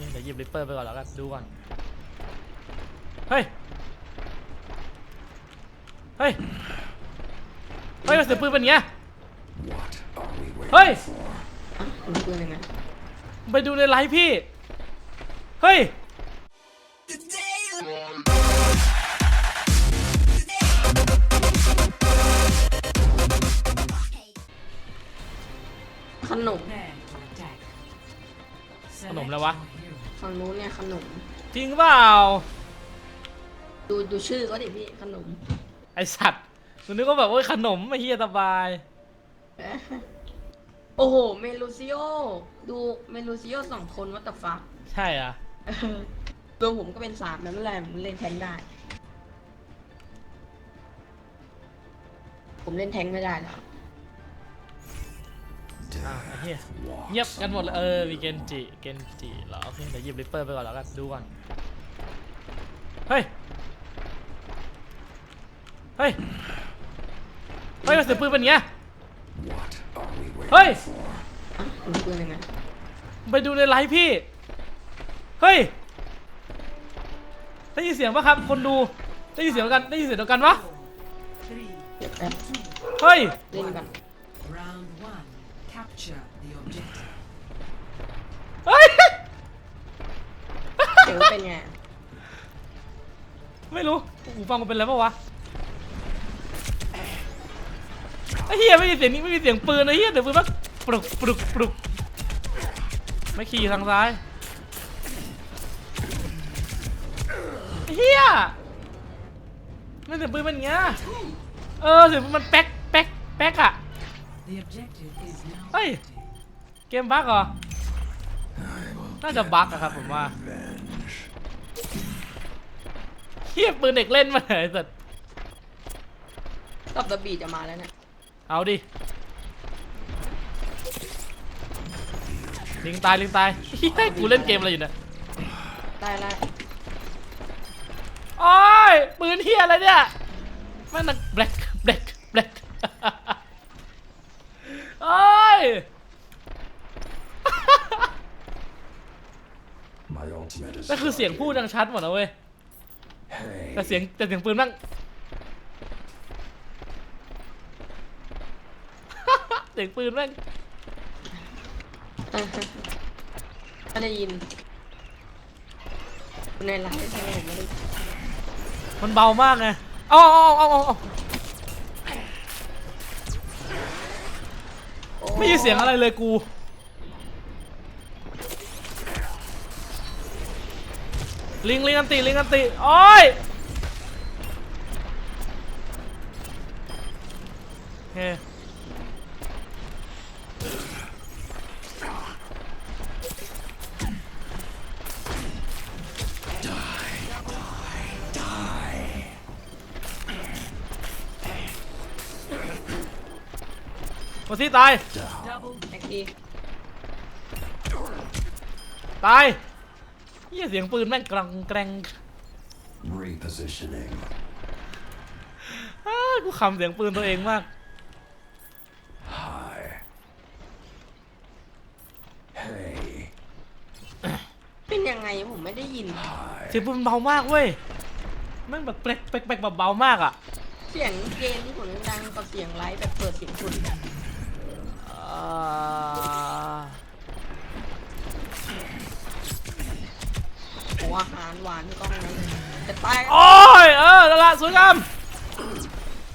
เคเดี๋ยวหยิบริปเปอร์ไปก่อนแล้วกันดูก่อน เฮ้ย เฮ้ย เฮ้ยเสียงปืนเป็นไง What are we waiting เฮ้ย for? อะผมปืนยังไงไปดูในไลฟ์พี่ เฮ้ย ขนม จริงเปล่า ดูดูชื่อก็ดิพี่ขนมไอสัตว์กูนึกว่าแบบว่าขนมไอ้เฮียสบายโอ้โห เมลูซิโอ ดูเมลูซิโอสองคนวัตฟักใช่อะรวมผมก็เป็นสามแล้วนั่นแหละผมเล่นแทงค์ได้ ผมเล่นแทงค์ไม่ได้แล้วอ้าวไอ้ เฮียเงียบกันหมดเลยเออมีเกนจิเกนจิเหรอโอเคเดี๋ยวหยิบริปเปอร์ไปก่อนแล้วกันดูก่อนเฮ้ยเฮ้ยเฮ้ยเสียงปืนเป็นไง What are we waiting เฮ้ย for? อะผมปืนยังไงไปดูในไลฟ์พี่เฮ้ยได้ยินเสียงปะครับคนดูได้ยินเสียงเดียวกันได้ยินเสียงเดียวกันปะเดี๋ยวแป๊บเฮ้ยเล่นกัน เสียงเป็นไง ไม่รู้หูฟังมันเป็นอะไรปะวะไอ้เฮียไม่มีเสียงนี้ไม่มีเสียงปืนไอ้เฮียเดี๋ยวปืนมันปลุกปลุกปลุกไม่ขี่ทางซ้ายไอ้เฮียไม่เสียงปืนมันอย่างเงี้ยเออเสียงปืนมันแป๊กแป๊กแป๊กอะ The objective is now Hey. active. เกมบั๊กเหรอน่าจะบั๊กอะครับผมว่า เฮียปืนเด็กเล่นมาเลยสัตว์ตอบตะบีจะมาแล้วเนี่ยเอาดิลิงตายลิงตายเฮ้ยกูเล่นเกมอะไรอยู่เนี่ยได้แล้วโอ้ยปืนเฮียอะไรเนี่ยแม่งนักแบล็กแบล็กแบล็กโอ้ย My ultimate is นั่นคือเสียงพูดดังชัดหมดนะเว้ย Hey. แต่เสียงแต่เสียงปืนนั่ง เสียงปืนแม่งไม่ได้ยินในไลฟ์ใช่ไหมผมไม่ได้มันเบามากไงเอาเอาเอาเอาเอาโอ้ไม่มีเสียงอะไรเลยกู ลิงลิงอันติลิงอันติโอ้ยเฮ้มาสิตาย Double แม็กกี้ ตาย เฮียเสียงปืนแม่งกรังแกรง Repositioning. อ้ากูขำเสียงปืนตัวเองมาก Hi. Hey. เป็นยังไงผมไม่ได้ยิน Hi. เสียงปืนมันเบามากเว้ยแม่งแบบเป๊กเป๊กเป๊กแบบเบามากอะเสียงเกมที่ผมดังกับเสียงไลฟ์แบบเปิดเสียงสุดอะอ่า อ้อาหารหวานที่กล้องนั้นจะตายกันโอ้ยเออนั่นละสวยงาม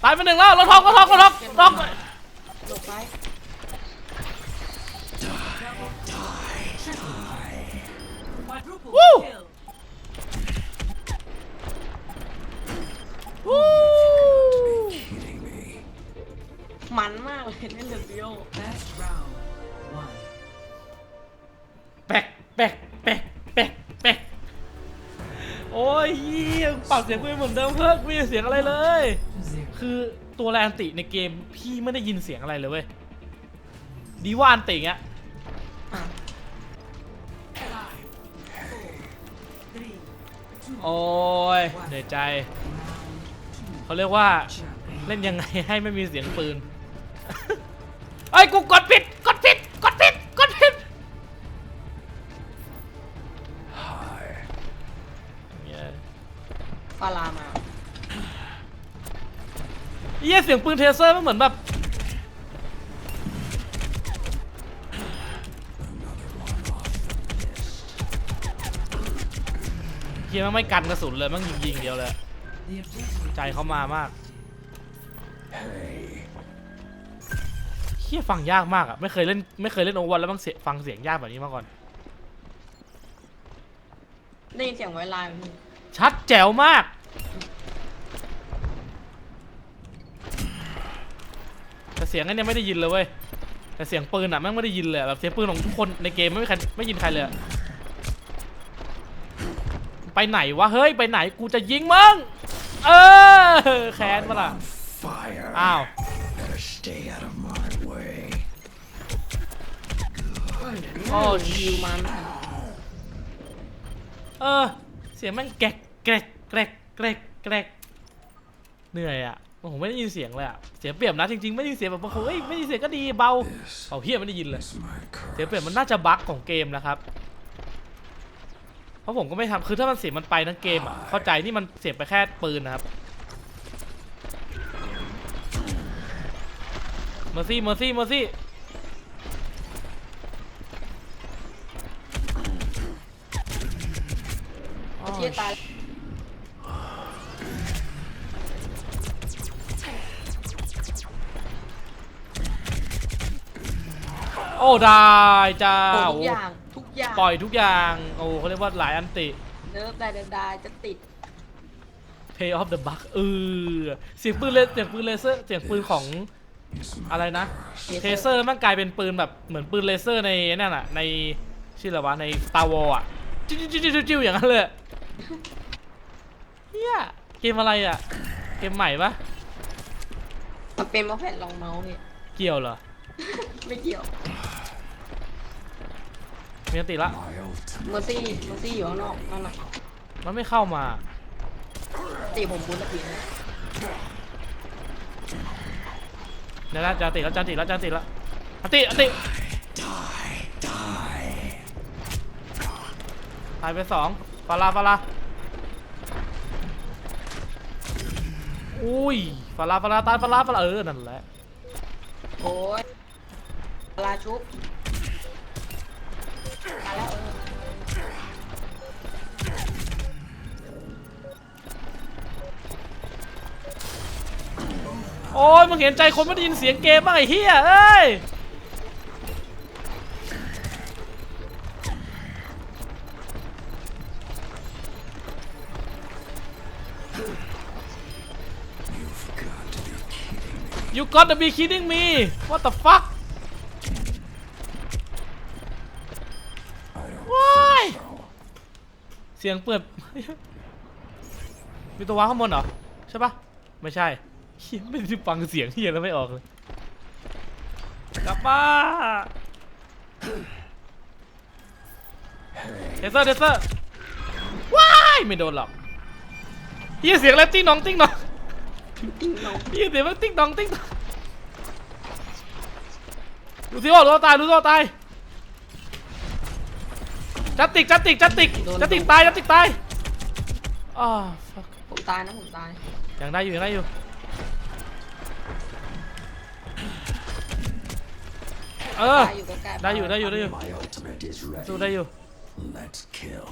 ตายไปหนึ่งแล้วรถทอกรถทอกรถทอกรถทอกหลบไป quadruple Woo! kill. วู้ Kidding me. มันมากเลยเล่นเดอะซิโอ รับเสียงกูเหมือนเดิมเพิ่มไม่มีเสียงอะไรเลย คือตัวแรนติในเกมพี่ไม่ได้ยินเสียงอะไรเลยเว้ย ดีว่าอันติเงี้ยโอ้ยเหนื่อยใจ เขาเรียกว่าเล่นยังไงให้ไม่มีเสียงปืนไอ้กูกดผิดกดารามาเยี่ยเสียงปืนเทเซอร์มันเหมือนแบบ เฮียมันไม่กันกระสุนเลยมันยิงยิงๆเดียวเลย The objective ใจเขามามาก Hey. เฮียฟังยากมากอะไม่เคยเล่นไม่เคยเล่นโอวันแล้วมันเสียฟังเสียงยากแบบนี้มาก่อน ได้ยินเสียงไวไลน์ไหมพี่ชัดแจ๋วมาก แต่เสียงอันเนี้ยไม่ได้ยินเลยเว้ยแต่เสียงปืนอะแม่งไม่ได้ยินเลยอะแบบเสียงปืนของทุกคนในเกมไม่มีใครไม่ยินใครเลยอะไปไหนวะเฮ้ยไปไหนกูจะยิงมึงเออแค้นมาล่ะ Fire. อ้าว Better stay out of my way. โอ้ยิวมันเออเสียงแม่งแกรกแกรกแกรกแกรกแกรกเหนื่อยอะ ผมไม่ได้ยินเสียงเลยอะเสียงเปรียบนะจริงๆไม่ได้ยินเสียงแบบบางคนเฮ้ยไม่ได้ยินเสียงก็ดีเบา This เอาเฮียไม่ได้ยินเลย is my เสียง curse. เปรียบมันน่าจะบั๊กของเกมนะครับ เพราะผมก็ไม่ทำคือถ้ามันเสียงมันไปทั้งเกมอะเข้าใจนี่มันเสียงไปแค่ปืนนะครับเมอร์ซี่เมอร์ซี่เมอร์ซี่เชี่ยตาย โอ้ได้จ้าโอ้ทุโอ้กอย่างทุกอย่างปล่อยทุกอย่าง โอ้เขาเรียกว่าหลายอันติ เนิร์ฟได้ได้จะติด Pay off the buck เออเสียงปืนเลเสียงปืนเลเซอร์เสียงปืนของ Is my อะไรนะ Laser เทเซอร์มันกลายเป็นปืนแบบเหมือนปืนเลเซอร์ในนั่นอะในชื่ออะไรวะใน Star Wars อะจิ้วจิ้วจิ้วจิ้วจิ้วอย่างนั้นเลยเฮียเกมอะไรอะเกมใหม่ปะมันเป็นเพราะแผ่นรองเมาส์พี่เกี่ยวเหรอ ไม่เกี่ยวมีอันติละ my ultimate. เมอร์ซี่เมอร์ซี่อยู่ข้างนอกนั่นน่ะมันไม่เข้ามา ตีผมบุญตะปีนะเดี๋ยวนะจานติแล้วจานติแล้วจานติแล้วอันติอันติ Die, die. ตายไปสองฟาราฟาราอุ้ยฟาราฟาราตายฟาราฟาราเออนั่นแหละ โอ้ย ลาชุบมาแล้วเออโอ้ยมึงเห็นใจคนไม่ได้ยินเสียงเกมบ้างไอ้เฮียเอ้ยยูก็อตเดอะบีคิดดิ้งมี what the fuck สียงเปิด มีตัวว้าข้างบนเหรอ ใช่ปะไม่ใช่เฮียไม่ได้ฟังเสียงเฮียแล้วไม่ออกเลย กลับมา Hey. เทเซอร์เทเซอร์ว้ายไม่โดนหรอกเฮียเสียงอะไรติ้งนองติ้งหนองติ้งน้องเฮียเสียงมันติ้งหนองติ้งหนองดูสิว่ารู้ตายรู้สิว่าตาย จัดติกจัดติกจัดติกจัดติกตายจัดติกตายอ้าว fuck ผมตายนะผมตายยังได้อยู่ยังได้อยู่เออตายอยู่ใกล้ๆได้อยู่ได้อยู่ได้อยู่ My ultimate is สู้ ready. ได้อยู่ Let's kill.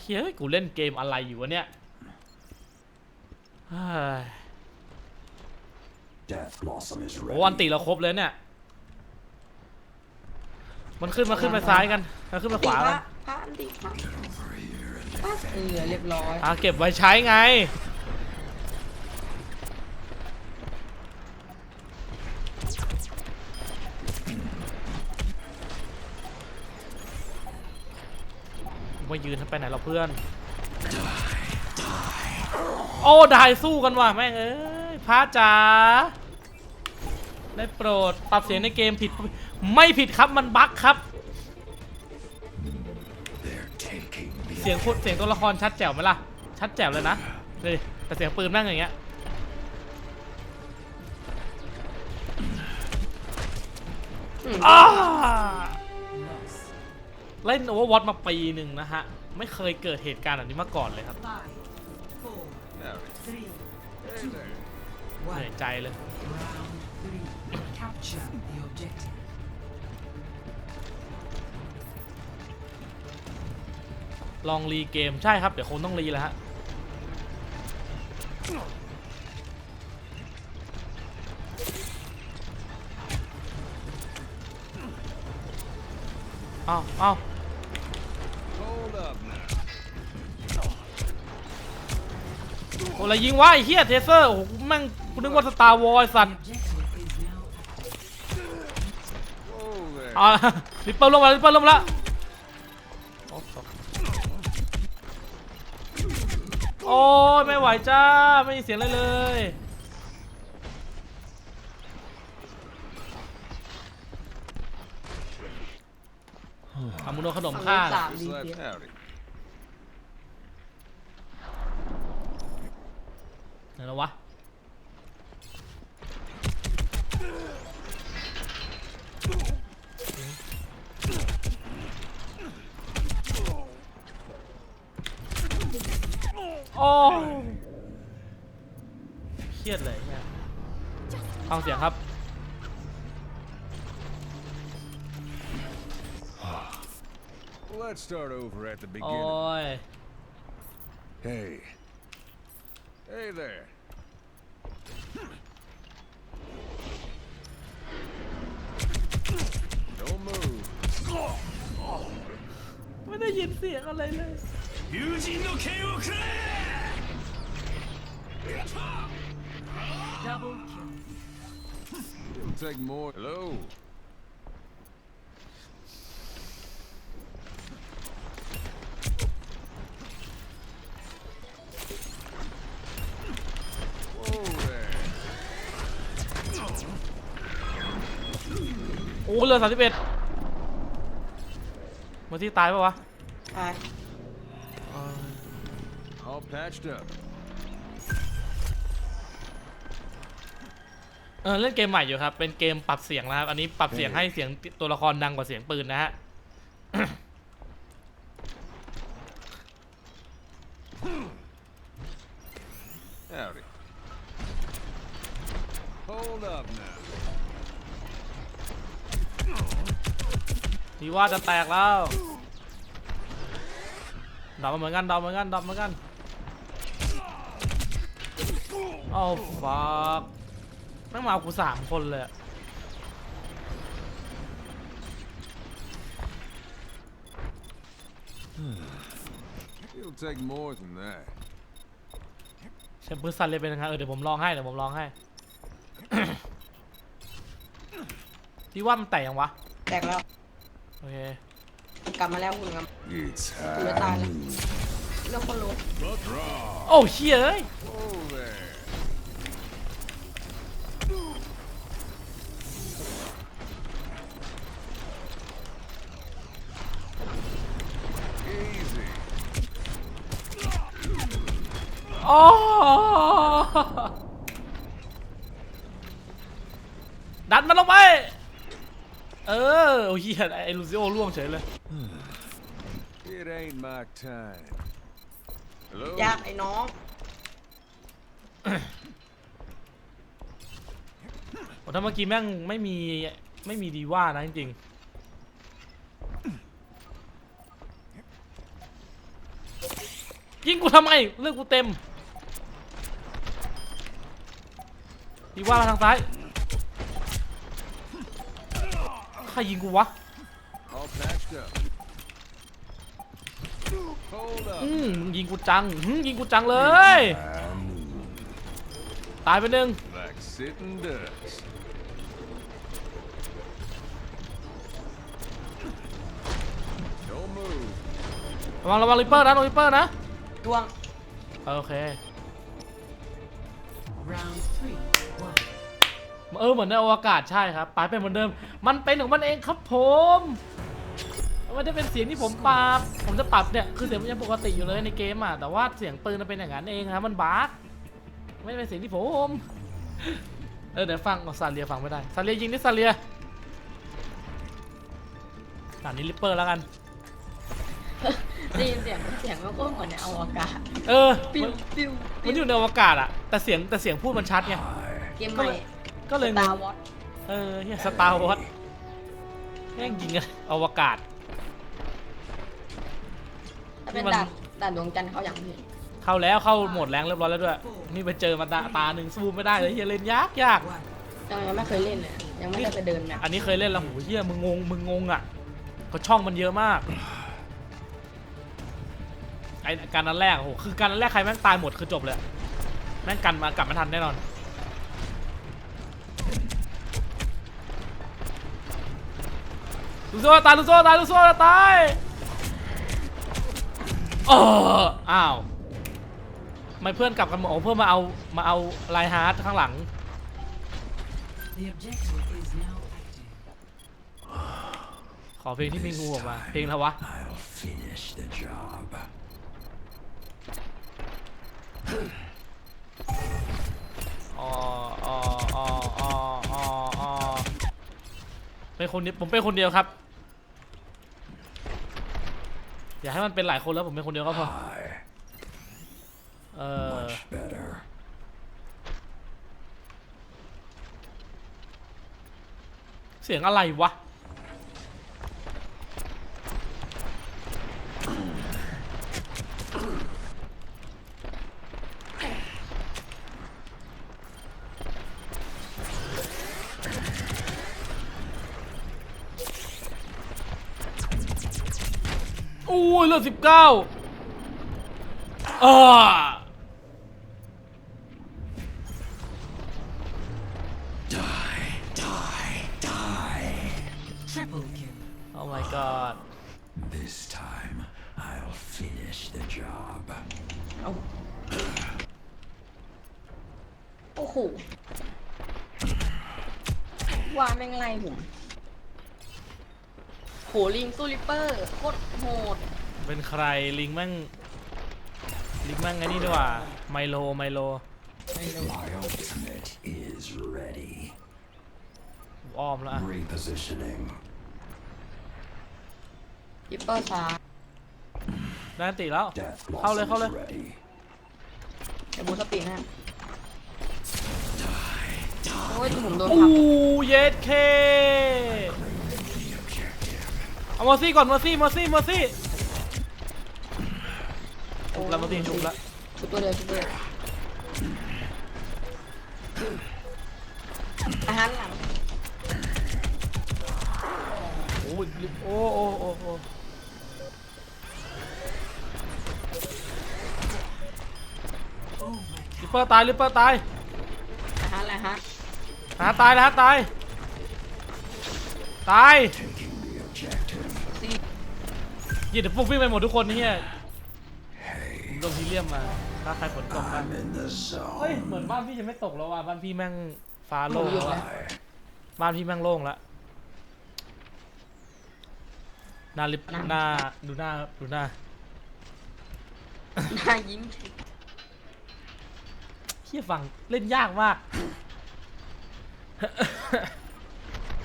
เฮ้ยกูเล่นเกมอะไรอยู่วะเนี่ยเฮ้ย Death Blossom is โอ้ ready. วันติเราครบเลยเนี่ย มันขึ้นมาขึ้นไปซ้ายกันมันขึ้นไปขวาพกัระน พระอันติพระพระเออเรียบร้อยอ่าเก็บไว้ใช้ไง มายืนทำไปไหนเราเพื่อน โอ้ได้สู้กันว่ะแม่งเอ้ยพระจ๋า ได้โปรด ปรับเสียงในเกมผิด ไม่ผิดครับมันบั๊กครับ สียงพูดเสียงตัวละครชัดแจ๋วไหมล่ะ ชัดแจ๋วเลยนะเลยแต่เสียงปืนแม่งอย่างเงี้ยอืมอ้า loss. เล่นโอเวอร์วอตมาปีหนึ่งนะฮะ ไม่เคยเกิดเหตุการณ์แบบนี้มาก่อนเลยครับ Five, four, Three, Hey two, there. เหนื่อย one. ใจเลย ลองรีเกมใช่ครับ เดี๋ยวคงต้องรีแล้วฮะเอาเอา Hold up now. โอ้อะไรยิงวะไอ้เฮียเทเซอร์โอ้โหแม่งกูนึกว่าสตาร์วอร์สัตว์ Objective is now Whoa there. เอาลิปเปิลลงมาลิปเปิลลงมาละ อ้ยไม่ไหวจ้า ไม่มีเสียงอะไรเลย ทำมุนโดนขนมข้าง สามดีเพีย howdy. ไหนแล้ววะ โอ้เครียดเลยเนี่ยฟังเสียงครับ Let's start over at the โอ้ beginning. ย Hey. Hey there. Don't move. ไม่ได้ยินเสียงอะไรเลย double take more. Hello. Whoa there. โอ้เหลือสามสิบเอ็ดมาที่ตายปะวะ ตาย All patched up. เออเล่นเกมใหม่อยู่ครับ เป็นเกมปรับเสียงนะครับ อันนี้ปรับเสียงให้เสียงตัวละครดังกว่าเสียงปืนนะฮะ Howdy. Hold up now. ดีว่าจะแตกแล้วดรอปมาเหมือนกันดรอปเหมือนกันดรอปเหมือนกันโอ้ฟัก แม่งมาเอากูสามคนเลยอะ It'll take more than that. เชมปืนสั่นเลยเป็นยังไงเออเดี๋ยวผมลองให้เดี๋ยวผมลองให้ ที่ว่ามันแตกยังวะแตกแล้ว โอเคกลับมาแล้วคุณครับ It's คุณจะตายแล้วเรื่องคนรู้ โอ้เชี่ยเอ้ย Whoa there. โอ้ดันมันลงไป เออโอ้ยเหี้ยไอ้ลูซิโอล่วงเฉยเลย It ain't my time. Hello? ยากไอ้น้องโอ้ถ้าเมื่อกี้แม่งไม่มีไม่มีดีว่านะจริงๆยิงกูทำไมเลือกกูเต็ม ดีว่ามาทางซ้ายใครยิงกูวะ All patched up. Hold up. อืมมึงยิงกูจังหึยิงกูจังเลยตายไปหนึ่ง Like sitting ducks. Don't move. ระวังระวังริปเปอร์นะระวังริปเปอร์นะดวงโอเค Round three. One. เออเหมือนในอวกาศใช่ครับปลายเป็นเหมือนเดิม มันเป็นของมันเองครับผมไม่ได้เป็นเสียงที่ผมปรับ ผมจะปรับเนี่ยคือเสียงมันยังปกติอยู่เลยในเกมอะแต่ว่าเสียงปืนมันเป็นอย่างนั้นเองครับมันบาร์กไม่ได้เป็นเสียงที่ผมเออเดี๋ยวฟังซาเลียฟังไม่ได้ซาเลียยิงดิซาเลียด่านนี้ริปเปอร์แล้วกันได้ยินเสียงเทสียงมันก็เหมือนในอวกาศ เออปิ้มัวนปิ้วมันอยู่ในอวกาศอะแต่เสียงแต่เสียงพูดมันชัดไงเกมใหม่ ก็เลยงตางวอตเออเฮียสตาร์วอตแม่งยิงกันอวกาศ ถ้าเป็นมันด่านด่านดวงจันทร์เขาอย่างพี่เข้าแล้วเข้าโหมดแรงเรียบร้อยแล้วด้วย นี่ไปเจอมาตาตาหนึ่งสู้ไม่ได้เลยเฮียเล่นยากยาก One. ยังยังไม่เคยเล่นเลยยังไม่ได้ไปเดินแบบอันนี้เคยเล่นแล้วโหเฮียมึงงงมึงงงอะก็ช่องมันเยอะมากไอการนั้นแรกโอ้โหคือการนั้นแรกใครแม่งตายหมดคือจบเลยอะแม่งกันมากลับไม่ทันแน่นอน ลูกโซ่ตายลูกโซ่ตายลูกโซ่ตายเอออ้าวไม่เพื่อนกลับกันหมดโอ้เพื่อนมาเอามาเอาไลน์ฮาร์ดข้างหลัง The objective is now active. ขอเพลงที่มีงูออกมาเพลงอะไรวะ I'll finish the job. เป็นคนเดียวผมเป็นคนเดียวครับ อย่าให้มันเป็นหลายคนแล้วผมเป็นคนเดียวก็พอ I เออ much better. เสียงอะไรวะ อู้ย เหลือสิบเก้าอ่า Die, die, die. Triple kill. โอ้ my god This time, I'll finish the job. เอาโอ้โหว่าแม่งไล่ผมโหลิงซูริปเปอร์ โคตรโหด เป็นใครลิงแม่งลิงแม่งไงนี่ดีกว่าไมโลไมโล My ultimate is ready. อ้อมแล้วอะ Repositioning. ริปเปอร์ซ้ายได้อันติแล้ว Death เข้าเลยเข้าเลย blossoms ready. เดี๋ยวบูสปีดนะโอ้ยผมโดนอู้ผักเย็ดเคเอามาซี่ก่อนมาซี่มาซี่มาซี่ ชุบแล้วมาซี่ชุบแล้วชุดตัวเดียวชุดตัวเดียวอาหารหลังโอ้ยโอ้โอ้โอ้โอ้ Overkill. ลิปเปอร์ตายลิปเปอร์ตายอาหารอะไรฮะหาตายนะฮะตาย ตาย Taking the objective. ซียี่เดี๋ยวพวกวิ่งไปหมดทุกคนนี่เฮีย Hey, ผมโดนทีเรียมมา ถ้าใครฝนตกบ้าง I'm in the เฮ้ย zone. เหมือนบ้านพี่จะไม่ตกแล้วว่ะ บ้านพี่แม่งฟ้าโล่งหนูอยู่แล้วนะอะ I บ้านพี่แม่งโล่งแล้วหน้าลิปหน้าดูหน้าดูหน้าหน้ายิ้มเฮียฟังเล่นยากมาก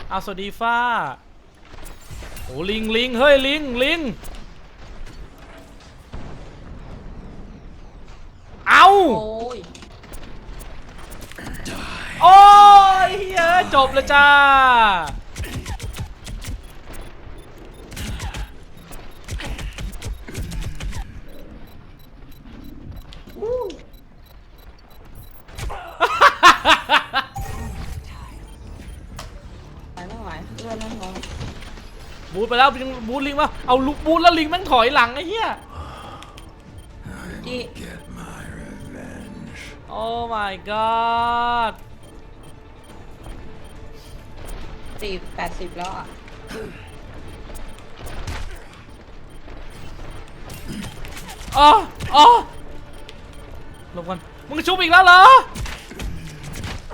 เอาสวัสดีฟ้า โอ้ลิงลิงเฮ้ยลิงลิง จบเลยจ้าอู้ไปไม่ไหวเลื่อนไม่พอบูทไปแล้วลิงบูทลิงมาเอาลุกบูทแล้วลิงแม่งถอยหลังไอ้เหี้ยที่ get my revenge. โอ้ my god สี่แปดสิบแล้วอะอ๋ออ๋อลงกันมึงชุบอีกแล้วเหรอ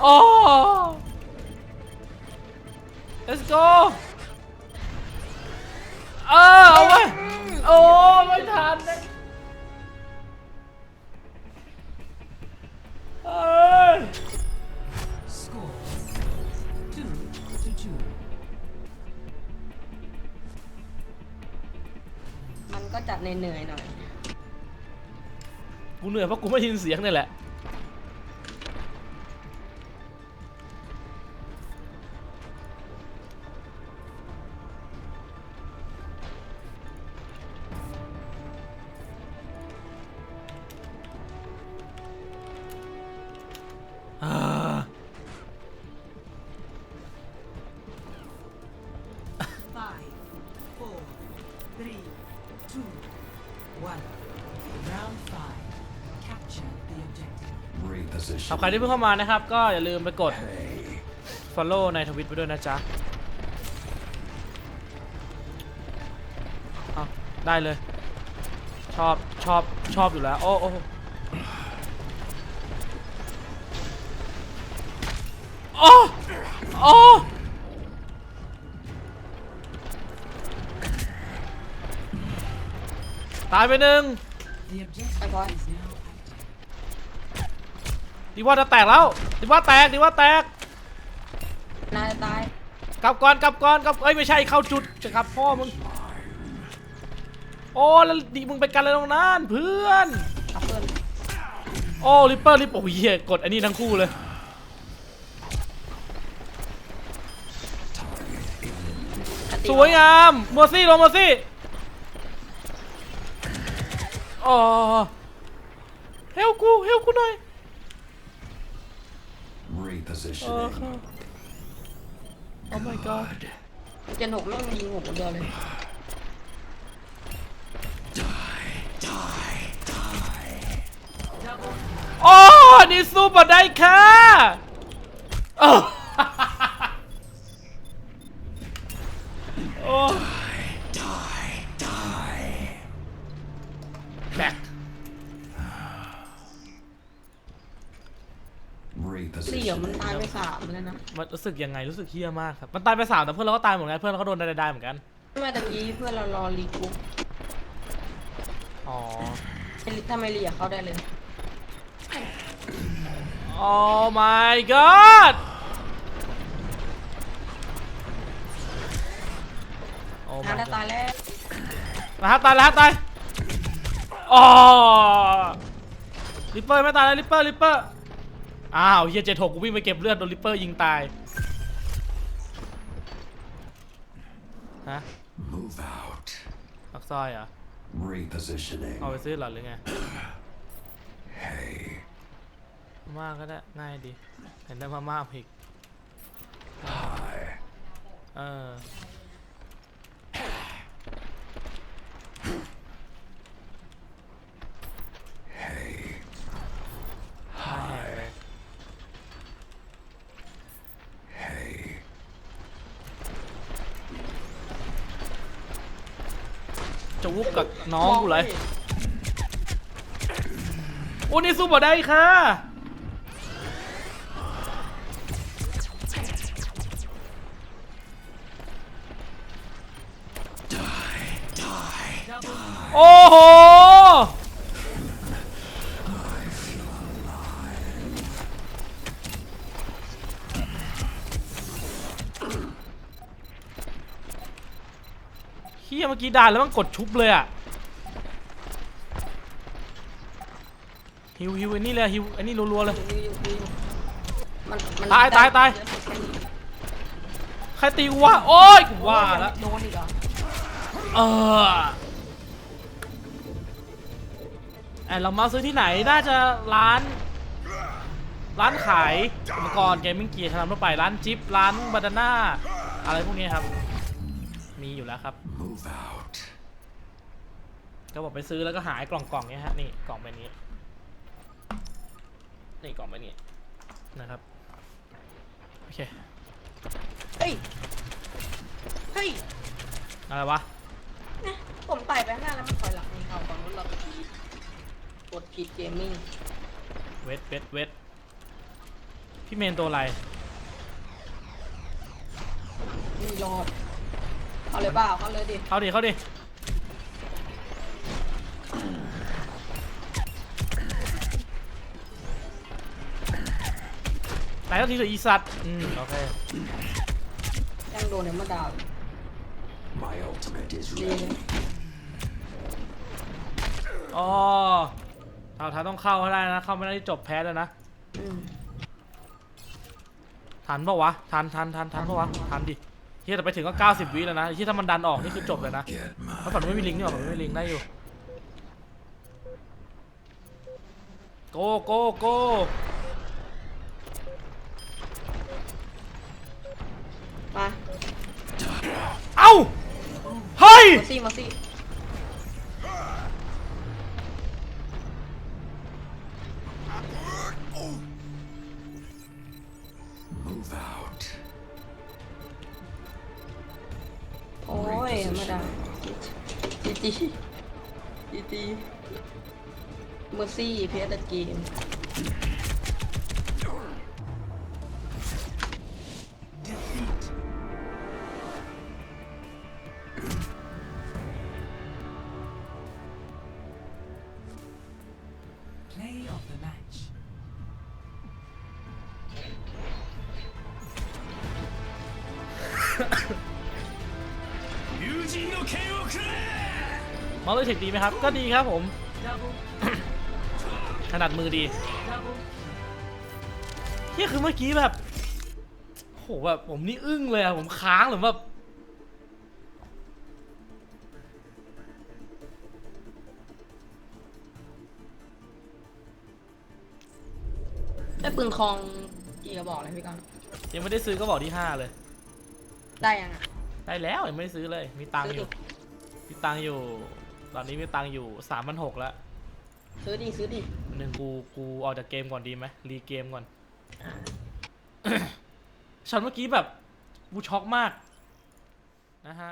อ๋อ let's go เออเอาไว้โอ้ไม่ทันนะ เหนื่อยหน่อย กูเหนื่อยเพราะกูไม่ได้ยินเสียงนี่แหละ สำหรับใครที่เพิ่งเข้ามานะครับ ก็อย่าลืมไปกด follow ในทวิตไปด้วยนะจ๊ะเอาได้เลย ชอบชอบชอบอยู่แล้ว โอ้โอ้โอ้โอ้ตายไปหนึ่ง The objective is. ดีว่าจะแตกแล้วดีว่าแตกดีว่าแตกนายตายกลับก่อนกลับก่อนกลับเอ้ยไม่ใช่เข้าจุดจะกลับพ่อมึงโอ้แล้วดีมึงไปกันอะไรตรงนั้นเพื่อนเอาเพื่อนโอ้ริปเปอร์ริปโอ้ยเหี้ยกดอันนี้ทั้งคู่เลยสวยงามมัวซี่ลงมัวซี่อ๋อเฮลกูเฮลกูหน่อย เออ Repositioning. ค่ะ Oh my god เจนหกแม่งยิงหกคนเดียวเลยโอ้นี่สู้มาได้ค่ะโอ้ สี่เหรอมัน Repositioning. ตายไปสามเลยนะมันรู้สึกยังไงรู้สึกเฮี้ยมากครับมันตายไปสามแต่เพื่อนเราก็ตายเหมือนกันเพื่อนเราก็โดนได้ได้เหมือนกันทำไมตะกี้เพื่อนเรารอรีกรุ๊ปอ๋อถ้าไม่รีอะเข้าได้เลยโอ้ my god โอ้นา my ได้ god ตายแล้วนะฮะตายแล้วฮะตายอ๋อลิปเปอร์ไม่ตายแล้วลิปเปอร์ลิปเปอร์ อ้าวเฮียเจ็ดหกกูวิ่งไปเก็บเลือดโดนลิปเปอร์ยิงตาย ฮะ Move out. ปักซอยเหรอ Repositioning. เอาไปซื้อเหรอหรือไง Hey. มาม่าก็ได้ง่ายดีเห็นได้มาม่าอีก Hi. เออ Hey. มาแหกเลย Hey. จะวุบ กับน้องกูเลยโอ้นี่สู้บ่ได้ค่ะโอ้โห เฮียเมื่อกี้ด่านแล้วมันกดชุบเลยอะฮิวฮิวไอ้นี่เลยฮิวไอ้นี่รัวๆเลย อยู่อยู่อยู่อยู่มันมันตายตายตาย ใครตีกูวะโอ้ยกูว่าแล้วโดนอีกเหรอเออไอเรามาซื้อที่ไหนน่าจะร้าน ร้านขายอุปกรณ์เกมมิ่งเกียร์ชนะทั่วไปร้านจิ๊บร้านบานาน่าอะไรพวกนี้ครับ มีอยู่แล้วครับ Move out. ก็บอกไปซื้อแล้วก็หายกล่องกล่องๆเนี้ยฮะนี่กล่องใบนี้นี่กล่องใบนี้นะครับโอเคเฮ้ย เฮ้ยอะไรวะนะผมไต่ไปข้างหน้าแล้วมันถอยหลังมีเขาฝั่งนู้นเรากดผิดเกมมิ่งเวทเวทเวทพี่เมนตัวอะไรมีรอด เอาเลยเปล่าเอาเลยดิเข้าดิเข้าดิตายแล้วทีเถอะอีสัตว์อืมโอเคยังโดนเนี่ยมาดาว My ultimate is ดีเลย ready. อ๋อเอาท้ายต้องเข้าให้ได้นะเข้าไม่ได้ที่จบแพ้แล้วนะอืมทันปะวะทันทันทันทันปะวะทันดิเฮียแต่ไปถึงก็ 90 วิแล้วนะที่ถ้ามันดันออกนี่คือจบเลยนะ Get เพราะ my ฝั่งนู้นไม่มีลิงก์นี่หว่าฝั่งนู้นไม่มีลิงก์ได้อยู่โกโกโกมาเอ้าเฮ้ย มาซี่มาซี่ เพสเกม Defeat. Play of the match. มาเลยเทคดีไหมครับ ก็ดีครับผม Double, ขนาดมือดี double, เฮียคือเมื่อกี้แบบโหแบบผมนี่อึ้งเลยอะผมค้างหรือแบบได้ปืนคองกี่กระบอกเลยพี่กอนยังไม่ได้ซื้อก็บอกที่5เลย ได้ยังอะ ได้แล้วยังไม่ได้ซื้อเลย มีตังค์ซื้ออดิยู่ มีตังค์อยู่ ตอนนี้มีตังค์อยู่สามพันหกแล้ว ซื้อดิซื้อดิ หนึ่งกูกูออกจากเกมก่อนดีไหมรีเกมก่อนอ่าช็อตเมื่อกี้แบบกูช็อกมากนะฮะ